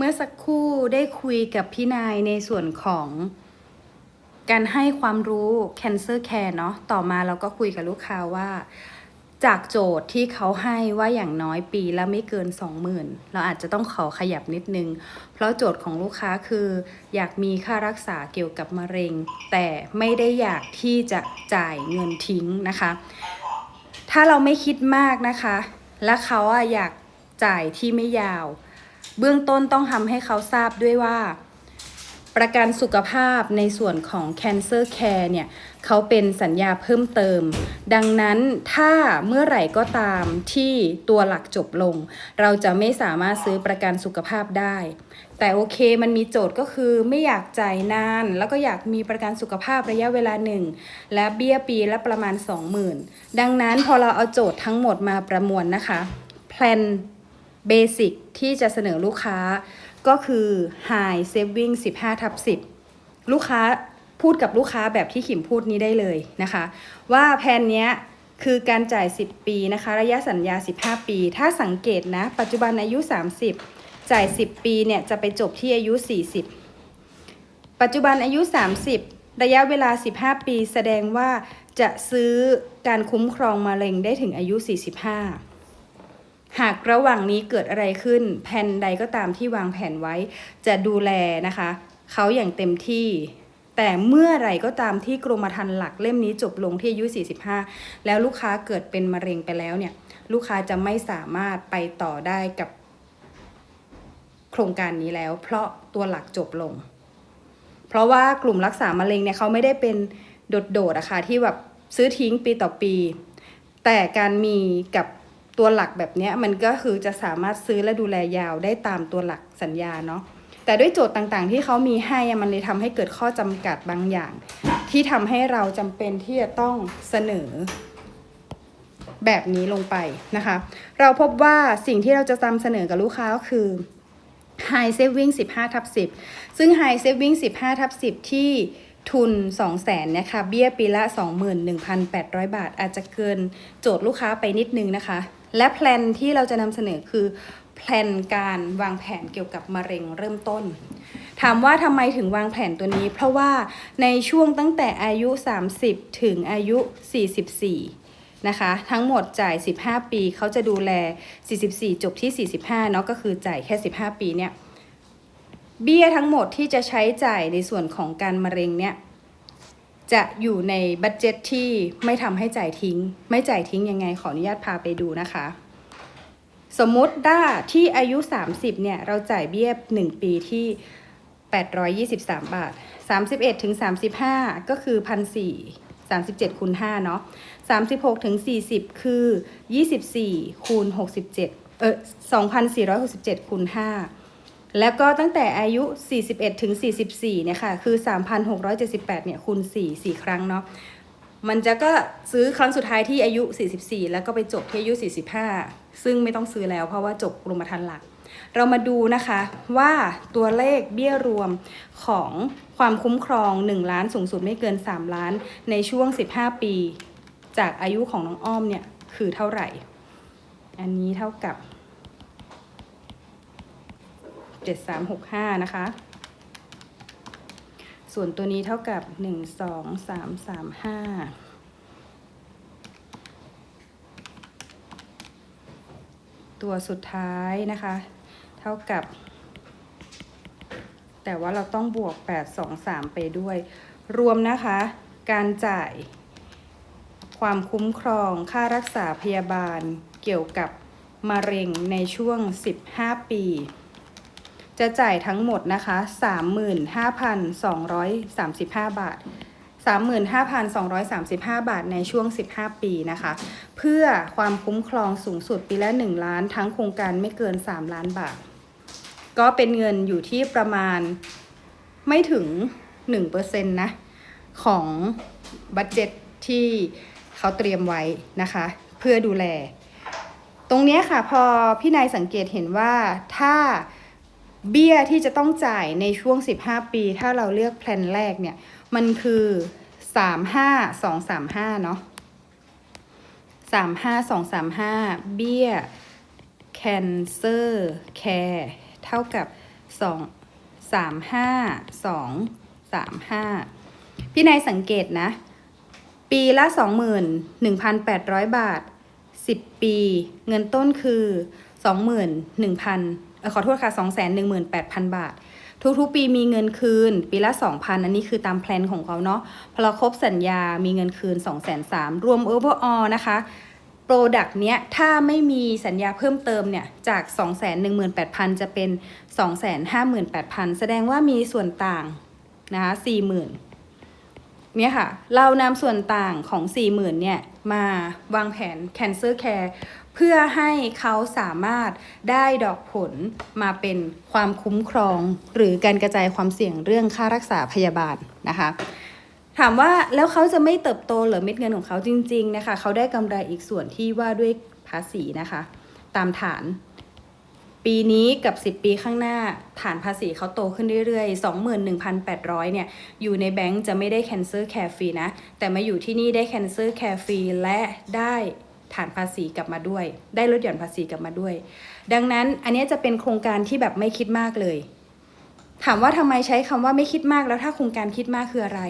เมื่อสักครู่ได้คุยกับพี่นายในส่วนของ การให้ความรู้ Cancer Care เนาะต่อมาเราก็คุยกับลูกค้าว่า จากโจทย์ที่เขาให้ว่าอย่างน้อยปีละไม่เกิน 20,000 เราอาจจะต้องขอขยับนิดนึง เพราะโจทย์ของลูกค้าคือ อยากมีค่ารักษาเกี่ยวกับมะเร็ง แต่ไม่ได้อยากที่จะจ่ายเงินทิ้งนะคะ ถ้าเราไม่คิดมากนะคะ และเขาอะอยากจ่ายที่ไม่ยาว เบื้องต้นต้องทำให้เขาทราบด้วยว่า ประกันสุขภาพในส่วนของ Cancer Care เนี่ยเขาเป็นสัญญาเพิ่มเติม ดังนั้นถ้าเมื่อไหร่ก็ตามที่ตัวหลักจบลง เราจะไม่สามารถซื้อประกันสุขภาพได้ แต่โอเคมันมีโจทย์ก็คือไม่อยากจ่ายนาน แล้วก็อยากมีประกันสุขภาพระยะเวลาหนึ่ง และเบี้ยปีละประมาณ 20,000 ดังนั้นพอเราเอาโจทย์ทั้งหมดมาประมวลนะคะแพลน เบสิกที่จะเสนอลูกค้าก็คือ High Saving 15ทับ10 ลูกค้าพูดกับลูกค้าแบบที่ขิมพูดนี้ได้เลยนะคะ ว่าแผนเนี้ยคือการจ่าย 10 ปีนะคะ ระยะสัญญา 15 ปี ถ้าสังเกตนะ ปัจจุบันอายุ 30 จ่าย 10 ปีเนี่ยจะไปจบที่อายุ 40 ปัจจุบันอายุ 30 ระยะเวลา 15 ปี แสดงว่าจะซื้อการคุ้มครองมะเร็งได้ถึงอายุ 45 หากระหว่างนี้เกิดอะไรขึ้น แผนใดก็ตามที่วางแผนไว้ จะดูแลนะคะ เขาอย่างเต็มที่ แต่เมื่อไรก็ตามที่กรมธรรม์หลักเล่มนี้จบลงที่อายุ 45 แล้วลูกค้าเกิดเป็นมะเร็งไปแล้วเนี่ย ลูกค้าจะไม่สามารถไปต่อได้กับโครงการนี้แล้ว เพราะตัวหลักจบลง เพราะว่ากลุ่มรักษามะเร็งเนี่ยเขาไม่ได้เป็นโดดๆอะค่ะที่แบบซื้อทิ้งปีต่อปี แต่การมีกับ ตัวหลักแบบนี้มันก็คือจะสามารถซื้อและดูแลยาวได้ตามตัวหลักสัญญาเนาะแต่ด้วยโจทย์ต่างๆ ที่เขามีให้มันเลยทำให้เกิดข้อจำกัดบางอย่าง ที่ทำให้เราจำเป็นที่จะต้องเสนอแบบนี้ลงไปนะคะ เราพบว่าสิ่งที่เราจะนำเสนอกับลูกค้าก็คือ High Saving 15ทับ10 ซึ่ง High Saving 15ทับ10 ที่ทุน 2 0 0แสนนะคะ เบี้ยปีละ 21,800 บาท อาจจะเกินโจทย์ลูกค้าไปนิดนึงนะคะ และแพลนที่เราจะนำเสนอคือแพลนการวางแผนเกี่ยวกับมะเร็งเริ่มต้น ถามว่าทำไมถึงวางแผนตัวนี้ เพราะว่าในช่วงตั้งแต่อายุ 30 ถึงอายุ 44 นะคะ ทั้งหมดจ่าย 15 ปีเขาจะดูแล 44 จบที่ 45 เนาะก็คือจ่ายแค่ 15 ปีเนี่ยเบี้ยทั้งหมดที่จะใช้จ่ายในส่วนของการมะเร็งเนี่ย จะอยู่ในบัตเจ็ตที่ไม่ทำให้จ่ายทิ้ง ไม่จ่ายทิ้งยังไงขออนุญาตพาไปดูนะคะ สมมติว่าที่อายุ 30 เนี่ย เราจ่ายเบี้ย 1 ปีที่ 823 บาท 31ถึง35 ก็คือ 1,400 37คูณ5เนาะ36ถึง40 คือ 24คูณ67เออ2,467คูณ5 แล้วก็ตั้งแต่อายุ 41 ถึง 44 เนี่ยค่ะ คือ 3,678 เนี่ย คูณ 4 4 ครั้งเนาะ มันจะก็ซื้อครั้งสุดท้ายที่อายุ 44 แล้วก็ไปจบที่อายุ 45 ซึ่งไม่ต้องซื้อแล้วเพราะว่าจบกรมธรรม์หลัก เรามาดูนะคะว่าตัวเลขเบี้ยรวมของความคุ้มครอง 1 ล้านสูงสุดไม่เกิน 3 ล้าน ในช่วง 15 ปี จากอายุของน้องอ้อมเนี่ย คือเท่าไหร่ อันนี้เท่ากับ 7365 นะคะ ส่วนตัวนี้เท่ากับ 1 2 3 3 5 ตัวสุดท้ายนะคะ เท่ากับ แต่ว่าเราต้องบวก 8 2 3 ไปด้วย รวมนะคะ การจ่ายความคุ้มครองค่ารักษาพยาบาลเกี่ยวกับมะเร็งในช่วง 15 ปี จะจ่ายทั้งหมดนะคะ 35,235 บาท 35,235 บาทในช่วง 15 ปีนะคะ เพื่อความคุ้มครองสูงสุดปีละ 1 ล้าน ทั้งโครงการไม่เกิน 3 ล้านบาท ก็เป็นเงินอยู่ที่ประมาณไม่ถึง 1%นะของบัตเจ็ตที่เขาเตรียมไว้นะคะ เพื่อดูแล ตรงนี้ค่ะพอพี่นายสังเกตเห็นว่าถ้า เบี้ยที่จะต้องจ่ายในช่วง 15 ปี ถ้าเราเลือกแพลนแรกเนี่ย มันคือ 35235 เนาะ35235 เบี้ย cancer care เท่ากับ 2 35235 พี่นายสังเกตนะ ปีละ 21,800 บาท 10 ปี เงินต้นคือ 21,000 ขอโทษค่ะสองแสนหนึ่งหมื่นแปดพันบาท ทุกๆ ปีมีเงินคืน ปีละ 2,000 อันนี้คือตามแพลนของเขาเนาะพอเราครบสัญญามีเงินคืน2 3 0 0 0รวม overall นะคะโปรดักต์เนี้ยถ้าไม่มีสัญญาเพิ่มเติมเนี่ยจาก 218,000 จะเป็น 258,000 แสดงว่ามีส่วนต่างนะคะ40,000เนี่ยค่ะ เรานำส่วนต่างของ 40,000เนี่ยมาวางแผน Cancer Care เพื่อให้เขาสามารถได้ดอกผลมาเป็นความคุ้มครอง หรือการกระจายความเสี่ยงเรื่องค่ารักษาพยาบาลนะคะถามว่าแล้วเขาจะไม่เติบโตหรือเม็ดเงินของเขาจริงๆนะคะเขาได้กำไรอีกส่วนที่ว่าด้วยภาษีนะคะ ตามฐาน ปีนี้กับ 10 ปีข้างหน้าฐานภาษีเขาโตขึ้นเรื่อยๆ 21,800 เนี่ย อยู่ในแบงก์จะไม่ได้ Cancer Care ฟรีนะ แต่มาอยู่ที่นี่ได้ Cancer Care ฟรีและได้ ฐานภาษีกลับมาด้วย ได้ลดหย่อนภาษีกลับมาด้วย ดังนั้นอันนี้จะเป็นโครงการที่แบบไม่คิดมากเลย ถามว่าทำไมใช้คำว่าไม่คิดมากแล้วถ้าโครงการคิดมากคืออะไร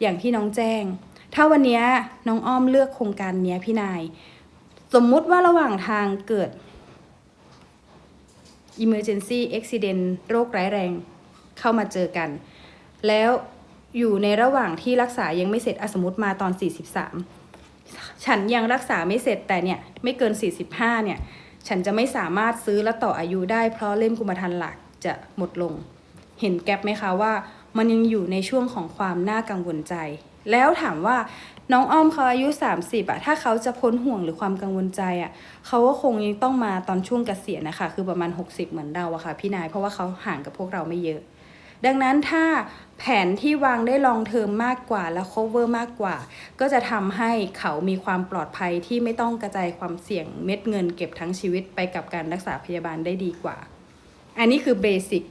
อย่างที่น้องแจ้ง ถ้าวันนี้น้องอ้อมเลือกโครงการนี้พี่นาย สมมุติว่าระหว่างทางเกิด emergency accident โรคร้ายแรงเข้ามาเจอกัน แล้วอยู่ในระหว่างที่รักษายังไม่เสร็จอสมมติมาตอน 43 ฉันยังรักษาไม่เสร็จแต่เนี่ยไม่เกิน 45 เนี่ย ฉันจะไม่สามารถซื้อและต่ออายุได้เพราะเล่มกรมธรรม์หลักจะหมดลง เห็นแกลบไหมคะว่ามันยังอยู่ในช่วงของความน่ากังวลใจ แล้วถามว่าน้องอ้อมเขาอายุ 30อะถ้าเขาจะพ้นห่วงหรือความกังวลใจอะเขาก็คงยังต้องมาตอนช่วงเกษียณนะคะ คือประมาณ 60 เหมือนเราอะค่ะพี่นาย เพราะว่าเขาห่างกับพวกเราไม่เยอะ ดังนั้นถ้าแผนที่วางได้ลองเทอมมากกว่าและ cover มากกว่า ก็จะทำให้เขามีความปลอดภัยที่ไม่ต้องกระจายความเสี่ยงเม็ดเงินเก็บทั้งชีวิตไปกับการรักษาพยาบาลได้ดีกว่า อันนี้คือเบสิก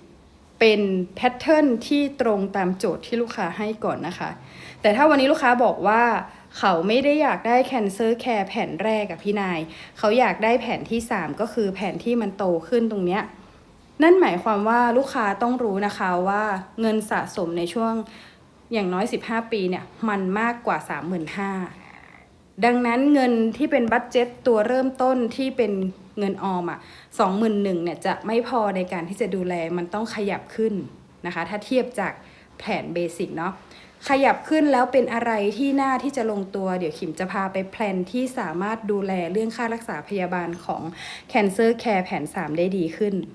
เป็นแพทเทิร์นที่ตรงตามโจทย์ที่ลูกค้าให้ก่อนนะคะ แต่ถ้าวันนี้ลูกค้าบอกว่าเขาไม่ได้อยากได้ Cancer Care แผ่นแรกกับพี่นาย เขาอยากได้แผ่นที่ 3 ก็คือแผ่นที่มันโตขึ้นตรงเนี้ย นั่นหมายความว่าลูกค้าต้องรู้นะคะว่าเงินสะสมในช่วงอย่างน้อย 15 ปีเนี่ยมันมากกว่า 35,000ดังนั้นเงินที่เป็นบัตเจ็ตตัวเริ่มต้นที่เป็นเงินออมอะสองหมื่นหนึ่งเนี่ยจะไม่พอในการที่จะดูแลมันต้องขยับขึ้นนะคะ ถ้าเทียบจากแผนเบสิกเนาะขยับขึ้นแล้วเป็นอะไรที่น่าที่จะลงตัว เดี๋ยวขิมจะพาไปแพลนที่สามารถดูแลเรื่องค่ารักษาพยาบาลของ Cancer Care แผน 3 ได้ดีขึ้น